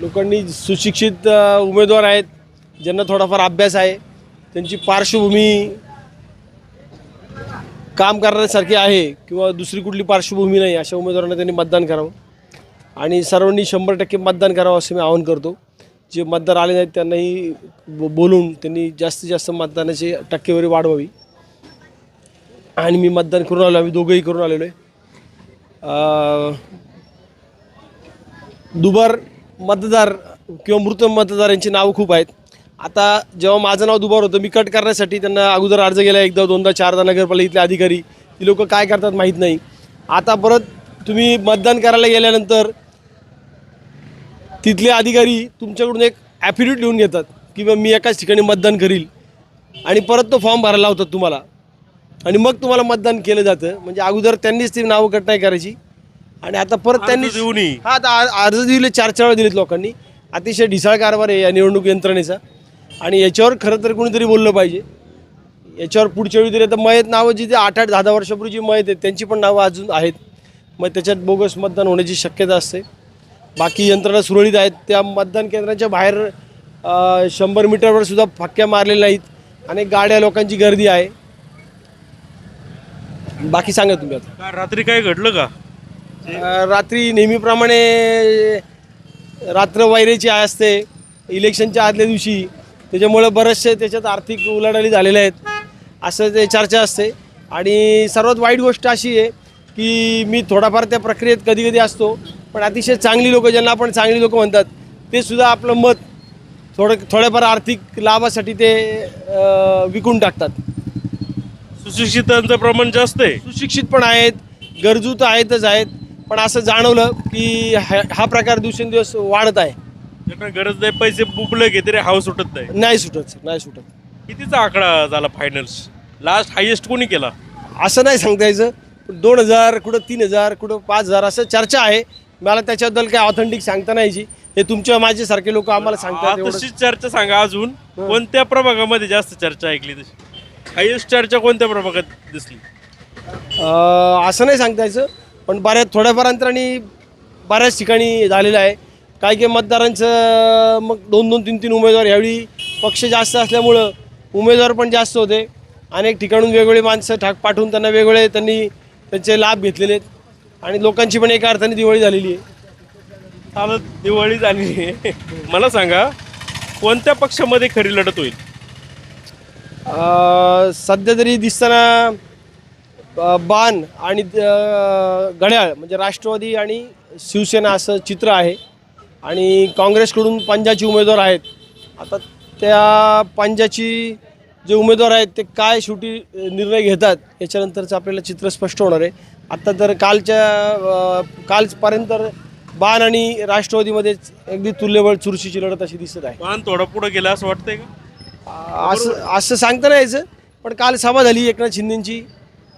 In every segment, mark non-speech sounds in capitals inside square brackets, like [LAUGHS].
लोकांनी सुशिक्षित उमेदवार आहेत ज्यांना थोडाफार अभ्यास आहे त्यांची पार्श्वभूमी काम करण्यासारखी आहे किंवा दुसरी कुठली पार्श्वभूमी नाही अशा उमेदवारांना त्यांनी मतदान करावं. आणि सर्वांनी शंभर टक्के मतदान करावं असं मी आवाहन करतो. जे मतदार आले नाहीत त्यांनाही बो- बोलून त्यांनी जास्तीत जास्त मतदानाची टक्केवारी वाढवावी. आणि मी मतदान करून आलो आम्ही दोघंही करून आलेलो आहे. दुबार मतदार किंवा मृत मतदारांची नावं खूप आहेत. आता जेव्हा माझं नाव दुबार होतं मी कट करण्यासाठी त्यांना अगोदर अर्ज केला एकदा दोनदा चारदा नगरपालिकेतले अधिकारी. ती लोक काय करतात माहीत नाही. आता परत तुम्ही मतदान करायला गेल्यानंतर तिथले अधिकारी तुमच्याकडून एक ॲफिडेविट लिहून घेतात की बा मी एकाच ठिकाणी मतदान करील. आणि परत तो फॉर्म भरायला लावतात तुम्हाला. आणि मग तुम्हाला मतदान केलं जातं. म्हणजे अगोदर त्यांनीच ती नावं कट नाही करायची. आणि आता परत त्यांनी देऊनही. हा आता आ- अर्ज दिले चार चार वेळा दिलेत लोकांनी. अतिशय ढिसाळ कारभार आहे या निवडणूक यंत्रणेचा. आणि याच्यावर खरं तर कोणीतरी बोललं पाहिजे. याच्यावर पुढच्या वेळी तरी आता मयत नावं जी ते आठ आठ दहा दहा वर्षापूर्वी जी मयत आहेत त्यांची पण नावं अजून आहेत. मग त्याच्यात बोगस मतदान होण्याची शक्यता असते. बाकी यंत्रणा सुरळीत आहेत. त्या मतदान केंद्राच्या बाहेर अ, शंभर मीटरवर सुद्धा फक्क्या मारलेल्या नाहीत. अनेक गाड्या लोकांची गर्दी आहे. बाकी सांगा तुम्ही आता. रात्री काय घडलं का? रात्री नेहमीप्रमाणे रात्र वैरेची असते. इलेक्शनच्या आदल्या दिवशी. त्याच्यामुळं बरेचसे त्याच्यात आर्थिक उलाढाली झालेल्या आहेत. असं ते चर्चा असते. आणि सर्वात वाईट गोष्ट अशी आहे की मी थोडाफार त्या प्रक्रियेत कधी कधी असतो. पण अतिशय चांगली लोकं ज्यांना आपण चांगली लोकं म्हणतात ते सुद्धा आपलं मत थोडं थोड्याफार आर्थिक लाभासाठी ते विकून टाकतात. सुशिक्षितांचं प्रमाण जास्त आहे. सुशिक्षित पण आहेत. गरजू तर आहेतच आहेत. पण असं जाणवलं की हा हा प्रकार दिवसेंदिवस वाढत आहे. गरज नाही पैसे बुकले की तरी हाव सुटत नाही. नाही सुटत sir, नाही सुटत. कितीचा आकडा झाला फायनल्स लास्ट हायेस्ट कोणी केला? असं नाही सांगता यायचं. पण दोन हजार कुठं तीन हजार कुठं पाच हजार असं चर्चा आहे. मला त्याच्याबद्दल काय ऑथेंटिक सांगता नाही यायची. हे तुमच्या माझ्यासारखे लोक आम्हाला सांगतात एवढंच. तशी चर्चा सांगा अजून. कोणत्या प्रभागामध्ये जास्त चर्चा ऐकली तशी? हायेस्ट चर्चा कोणत्या प्रभागात दिसली? अं, असं नाही सांगता यायचं. पण बऱ्याच थोड्याफार अंतराने बऱ्याच ठिकाणी झालेलं आहे. काही काही मतदारांचं मग दोन दोन तीन तीन उमेदवार यावेळी पक्ष जास्त असल्यामुळं उमेदवार पण जास्त होते. अनेक ठिकाणून वेगवेगळे माणसं ठाक पाठवून त्यांना वेगवेगळे त्यांनी त्यांचे लाभ घेतलेले आहेत. आणि लोकांची पण एका अर्थाने दिवाळी झालेली आहे. चालत दिवाळी झाली. आहे मला सांगा कोणत्या पक्षामध्ये खरी लढत होईल? सध्या तरी दिसताना बाण आणि घड्याळ म्हणजे राष्ट्रवादी आणि शिवसेना असं चित्र आहे. आणि काँग्रेसकडून पंजाची उमेदवार आहेत. आता त्या पंजाची जे उमेदवार आहेत ते काय शेवटी निर्णय घेतात याच्यानंतरचं आपल्याला चित्र स्पष्ट होणार आहे. आत्ता तर कालच्या कालपर्यंत बाण आणि राष्ट्रवादीमध्येच अगदी तुल्यबळ चुरशीची लढत अशी दिसत आहे. वाहन थोडा पुढे गेला असं वाटतंय का? असं असं सांगता नाही यायचं पण काल सभा झाली एकनाथ शिंदेची.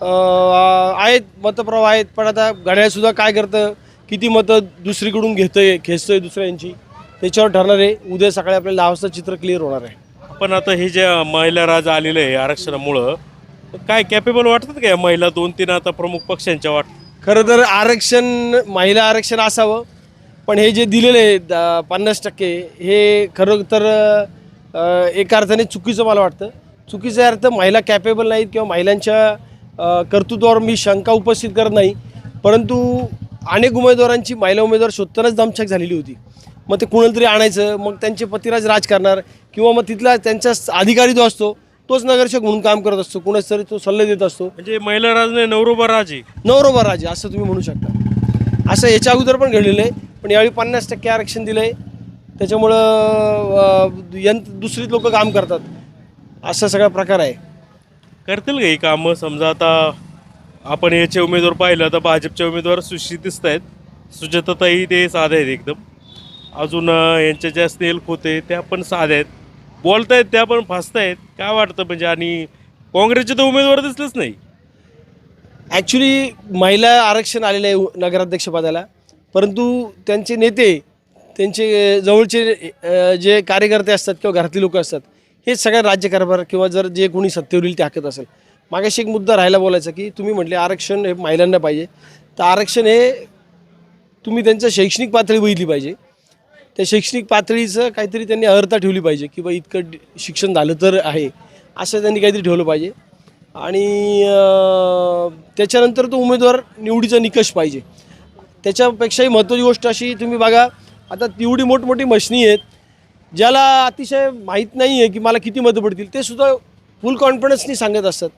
आहेत मतप्रवाह आहेत पण आता घड्याळसुद्धा काय करतं? किती मतं दुसरीकडून घेतंय खेचतोय दुसऱ्यांची? त्याच्यावर ठरणार आहे. उद्या सकाळी आपल्याला दहा वाजता चित्र क्लिअर होणार आहे. पण आता हे जे महिला राज आलेलं आहे आरक्षणामुळं काय कॅपेबल वाटतात का या महिला दोन तीन आता प्रमुख पक्षांच्या वाट खरं तर आरक्षण महिला आरक्षण असावं पण हे जे दिलेलं आहे पन्नास टक्के हे खरं तर एका अर्थाने चुकीचं मला वाटतं. चुकीचा अर्थ महिला कॅपेबल नाहीत किंवा महिलांच्या कर्तृत्वावर मी शंका उपस्थित करत नाही परंतु अनेक उमेदवारांची महिला उमेदवार शोधतानाच दमछाक झालेली होती. मग ते कुणाला तरी आणायचं मग त्यांचे पतिराज राज करणार किंवा मग तिथला त्यांचा अधिकारी जो असतो तोच नगरसेवक म्हणून काम करत असतो कुणाच तरी तो सल्ले देत असतो. म्हणजे महिला राज नाही नवरोबा राज आहे. नवरोबा राजे असं तुम्ही म्हणू शकता. असं याच्या अगोदर पण घडलेलं आहे पण यावेळी पन्नास टक्के आरक्षण दिलं आहे त्याच्यामुळं अं, यंत दुसरीच लोक काम करतात. असा सगळा प्रकार आहे. करतील का ही कामं? समजा आता आपण याचे उमेदवार पाहिलं तर भाजपचे उमेदवार सुशित दिसत आहेत. सुजाताताई ते साधे आहेत एकदम. अजून यांच्या ज्या स्नेल होते त्या पण साध्या आहेत. बोलतायत त्या पण फासतायत. काय वाटतं म्हणजे? आणि काँग्रेसचे तर उमेदवार दिसलेच नाही. ॲक्च्युली महिला आरक्षण आलेलं आहे नगराध्यक्षपदाला परंतु त्यांचे नेते त्यांचे जवळचे जे कार्यकर्ते असतात किंवा घरातली लोक असतात हे सगळ्या राज्यकारभार किंवा जर जे कोणी सत्तेवरील ते हाकत असेल मागाशी एक मुद्दा राहायला बोलायचा की तुम्ही म्हटले आरक्षण हे महिलांना पाहिजे. तर आरक्षण हे तुम्ही त्यांचं शैक्षणिक पातळी बघितली पाहिजे. त्या शैक्षणिक पातळीचं काहीतरी त्यांनी अर्हता ठेवली पाहिजे की बा इतकं शिक्षण झालं तर आहे असं त्यांनी काहीतरी ठेवलं पाहिजे. आणि त्याच्यानंतर तो उमेदवार निवडीचा निकष पाहिजे. त्याच्यापेक्षाही महत्त्वाची गोष्ट अशी तुम्ही बघा आता एवढी मोठमोठी मशनी आहेत ज्याला अतिशय माहीत नाही आहे की मला किती मतं पडतील ते सुद्धा फुल कॉन्फिडन्सनी सांगत असतात.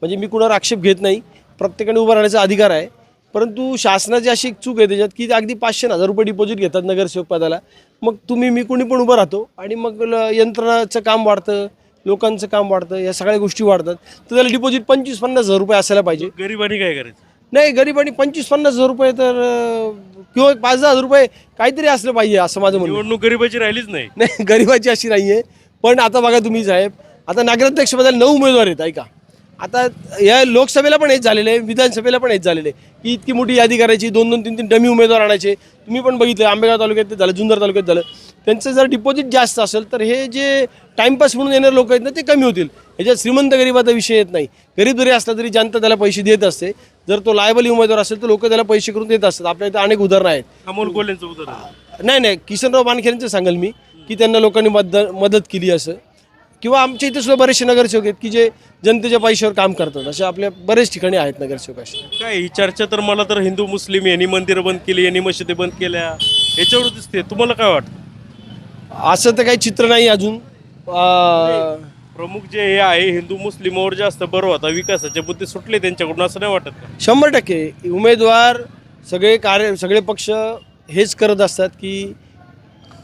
म्हणजे मी कुणावर आक्षेप घेत नाही. प्रत्येकाने उभं राहण्याचा अधिकार आहे. परंतु शासनाची अशी एक चूक आहे त्याच्यात की ते अगदी पाचशे हजार रुपये डिपॉझिट घेतात नगरसेवक पदाला. मग तुम्ही मी कोणी पण उभं राहतो आणि मग ल- यंत्रणाचं काम वाढतं लोकांचं काम वाढतं या सगळ्या गोष्टी वाढतात तर त्याला डिपॉझिट पंचवीस पन्नास हजार रुपये असायला पाहिजे. गरिबांनी काय करायचं? नाही गरिबांनी पंचवीस पन्नास हजार रुपये तर अं, किंवा पाच दहा हजार रुपये काहीतरी असलं पाहिजे असं माझं म्हणणं. निवडणूक गरिबाची राहिलीच नाही. नाही [LAUGHS] गरिबाची अशी नाही आहे पण आता बघा तुम्ही साहेब आता नगराध्यक्ष पदाला नऊ उमेदवार आहेत ऐका. आता या लोकसभेला पण हेच झालेलं आहे विधानसभेला पण हेच झालेलं आहे की इतकी मोठी यादी करायची दोन दोन तीन तीन डमी उमेदवार आणायचे. तुम्ही पण बघितलं आंबेगाव तालुक्यात ते झालं जुन्नर तालुक्यात झालं. त्यांचं जर डिपॉझिट जास्त असेल तर हे जे टाईमपास म्हणून येणारे लोक आहेत ना ते कमी होतील. ह्याच्यात श्रीमंत गरिबाचा विषय येत नाही. गरीब जरी असला तरी जनता त्याला पैसे देत असते. जर तो लायबल उमेदवार असेल तर लोक त्याला पैसे करून देत असतात. आपल्या इथं अनेक उदाहरणं आहेत. अमोल कोल्हेंचं उदाहरण. नाही नाही. किशनराव मानखेऱ्यांचं सांगाल मी की त्यांना लोकांनी मदत मदत केली असं. किंवा आमच्या इथे सुद्धा बरेचसे नगरसेवक आहेत की जे जनतेच्या पैशावर काम करतात. असे आपल्या बरेच ठिकाणी आहेत नगरसेवक असे काय ही चर्चा तर मला तर हिंदू मुस्लिम यांनी मंदिरं बंद केली यांनी मशिदी बंद केल्या. याच्यावर दिसते. तुम्हाला काय वाटतं? असं तर काही चित्र नाही अजून. अं, प्रमुख जे हे आहे हिंदू मुस्लिमवर जास्त बरं होता विकासाचे मुद्दे सुटले त्यांच्याकडून असं नाही वाटत का? शंभर टक्के. उमेदवार सगळे कार्य सगळे पक्ष हेच करत असतात की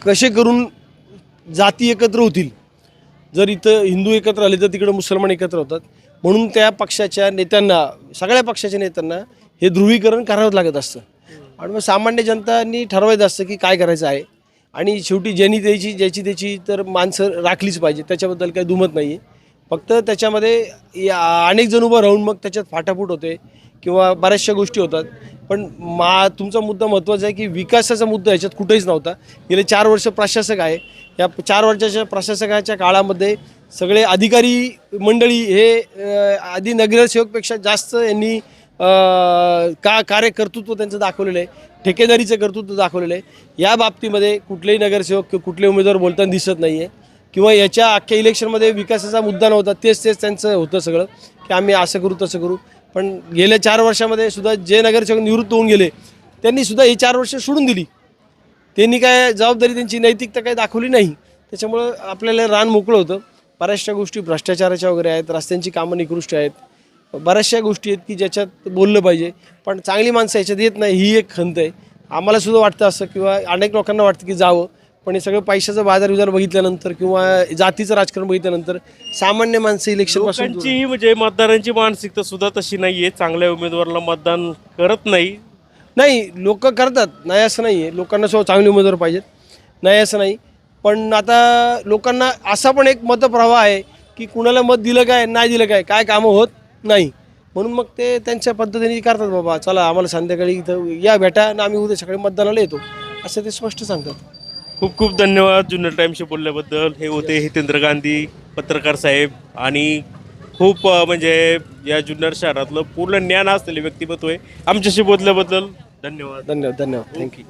कसे करून जाती एकत्र होतील. जर इथं हिंदू एकत्र आले तर तिकडं मुसलमान एकत्र होतात. म्हणून त्या पक्षाच्या नेत्यांना सगळ्या पक्षाच्या नेत्यांना हे ध्रुवीकरण करावं लागत असतं. आणि मग सामान्य जनतांनी ठरवायचं असतं की काय करायचं आहे. आणि शेवटी ज्यांनी त्याची ज्याची त्याची तर माणसं राखलीच पाहिजे. त्याच्याबद्दल काही दुमत नाही आहे फक्त त्याच्यामध्ये या अनेक जण उभं राहून मग त्याच्यात फाटाफूट होते किंवा बऱ्याचशा गोष्टी होतात. पण मा तुमचा मुद्दा महत्त्वाचा आहे की विकासाचा मुद्दा याच्यात कुठेच नव्हता. गेले चार वर्ष प्रशासक आहे. या चार वर्षाच्या प्रशासकाच्या काळामध्ये सगळे अधिकारी मंडळी हे आधी नगरसेवकपेक्षा जास्त यांनी का कार्य कर्तृत्व त्यांचं दाखवलेलं आहे ठेकेदारीचं कर्तृत्व दाखवलेलं आहे या बाबतीमध्ये कुठलेही नगरसेवक किंवा कुठले उमेदवार बोलताना दिसत नाही आहे किंवा याच्या अख्ख्या इलेक्शनमध्ये विकासाचा मुद्दा नव्हता तेच तेच त्यांचं होतं सगळं की आम्ही असं करू तसं करू. पण गेल्या चार वर्षामध्ये सुद्धा जे नगरसेवक निवृत्त होऊन गेले त्यांनी सुद्धा ही चार वर्ष सोडून दिली. त्यांनी काय जबाबदारी त्यांची नैतिकता काही दाखवली नाही. त्याच्यामुळं आपल्याला रान मोकळं होतं. बऱ्याचशा गोष्टी भ्रष्टाचाराच्या वगैरे आहेत रस्त्यांची कामं निकृष्ट आहेत. बऱ्याचशा गोष्टी आहेत की ज्याच्यात बोललं पाहिजे. पण चांगली माणसं याच्यात येत नाही ही एक खंत आहे. आम्हाला सुद्धा वाटतं असं किंवा अनेक लोकांना वाटतं की जावं. पण हे सगळं पैशाचं बाजार विजार बघितल्यानंतर किंवा जातीचं राजकारण बघितल्यानंतर सामान्य माणसं लोकांची म्हणजे मतदारांची मानसिकता सुद्धा तशी नाहीये. चांगल्या उमेदवाराला मतदान करत नाही. नाही लोक करतात. नाही असं नाही आहे लोकांना सुद्धा चांगले उमेदवार पाहिजेत. नाही असं नाही. पण आता लोकांना असा पण एक मतप्रवाह आहे की कुणाला मत दिलं काय नाही दिलं काय काय कामं होत? नाही. म्हणून मग ते त्यांच्या पद्धतीने करतात बाबा चला आम्हाला संध्याकाळी इथं या भेटा आणि आम्ही उद्या सकाळी मतदानाला येतो. असं ते स्पष्ट सांगतात. खूप खूप धन्यवाद जुन्नर टाईमशी बोलल्याबद्दल. हे होते हितेंद्र गांधी पत्रकार साहेब आणि खूप अं, म्हणजे या जुन्नर शहरातलं पूर्ण ज्ञान असलेले व्यक्तिमत्व आहे. आमच्याशी बोलल्याबद्दल धन्यवाद. धन्यवाद धन्यवाद. थँक्यू